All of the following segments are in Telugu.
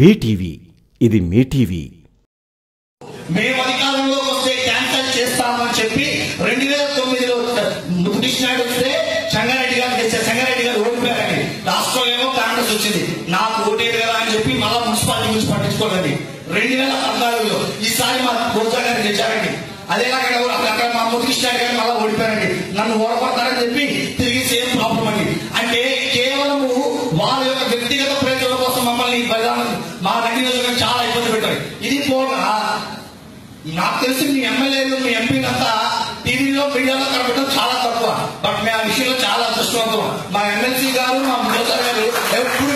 బీటీవీ ఇది మీ టీవీ. మేము అధికారంలోకి వస్తే క్యాన్సల్ చేస్తామని చెప్పి రెండు వేల తొమ్మిదిలో కృష్ణాడు వస్తే సంగారెడ్డి గారు తెచ్చారు. సంగారెడ్డి గారు ఓడిపోయారండి రాష్ట్రంలో ఏమో కాంగ్రెస్ వచ్చింది. నాకు ఓటేది కదా అని చెప్పి మళ్ళా మున్సిపాలిటీ గురించి పట్టించుకోరండి. రెండు వేల పద్నాలుగులో ఈసారి మా రోజా గారు తెచ్చారండి. అదేలాగా అక్కడ మా ముద్దుకృష్ణ గారు మళ్ళీ ఓడిపోయారండి నన్ను ఓడపడతారని చెప్పి తిరిగి సేమ్ ప్రాబ్లం అండి. అంటే కేవలము వాళ్ళ యొక్క వ్యక్తిగత చాలా ఇబ్బంది పెట్టారు ఇది పోగా నాకు తెలిసి మీ ఎమ్మెల్యేలు మీ ఎంపీలు అంతా టీవీలో మీడియాలో కనబడడం చాలా తక్కువ. బట్ మేము ఆ విషయంలో చాలా అదృష్టవంతం మా ఎమ్మెల్సీ గారు మా మిగతా గారు ఎప్పుడు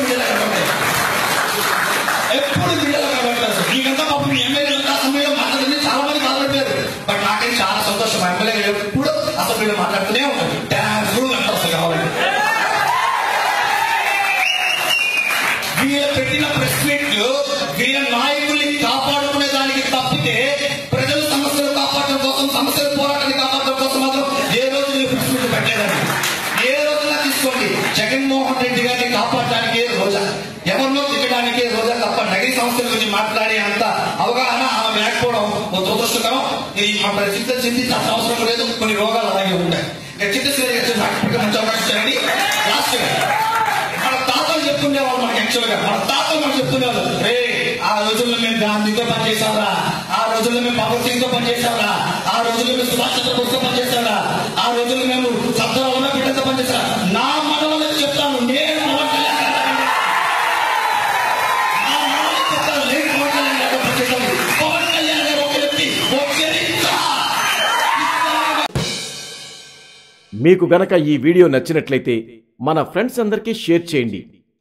వీళ్ళ పెట్టిన ప్రెస్ మీట్లు వీళ్ళ నాయకుల్ని కాపాడుకునే దానికి తప్పితే ప్రజల సమస్యలు కాపాడడం కోసం సమస్యల పోరాటాన్ని కాపాడడం కోసం మాత్రం ఏ రోజు మీరు ప్రెస్ మీట్లు పెట్టలేదండి. ఏ రోజున తీసుకోండి. జగన్మోహన్ రెడ్డి గారిని కాపాడడానికి రోజా. ఎవరినో తిట్టడానికి రోజా తప్ప నగరీ సంస్థల గురించి మాట్లాడే అంత అవగాహన ఆమె లేకపోవడం ఓ దురదృష్టకరం. ఇది మా పరిస్థితి చింతించాల్సిన అవసరం లేదు. కొన్ని రోగాలు అలాగే ఉంటాయి. ఇక గారు మంచి అవకాశం తాతలు చెప్పుకునేవాళ్ళు మనకి యాక్చువల్గా మన తాతలు మనకు చెప్పుకునేవాళ్ళు రే ఆ రోజుల్లో మేము గాంధీతో పనిచేసావరా ఆ రోజుల్లో మేము భగత్ సింగ్తో ఆ రోజుల్లో మేము సుభాష్ చంద్రబోస్తో పనిచేసావరా ఆ రోజుల్లో మేము సర్దార్ బిడ్డతో పనిచేసా నా మనవలకు చెప్తాను నేను మీకు గనక ఈ వీడియో నచ్చినట్లయితే మన ఫ్రెండ్స్ అందరికీ షేర్ చేయండి.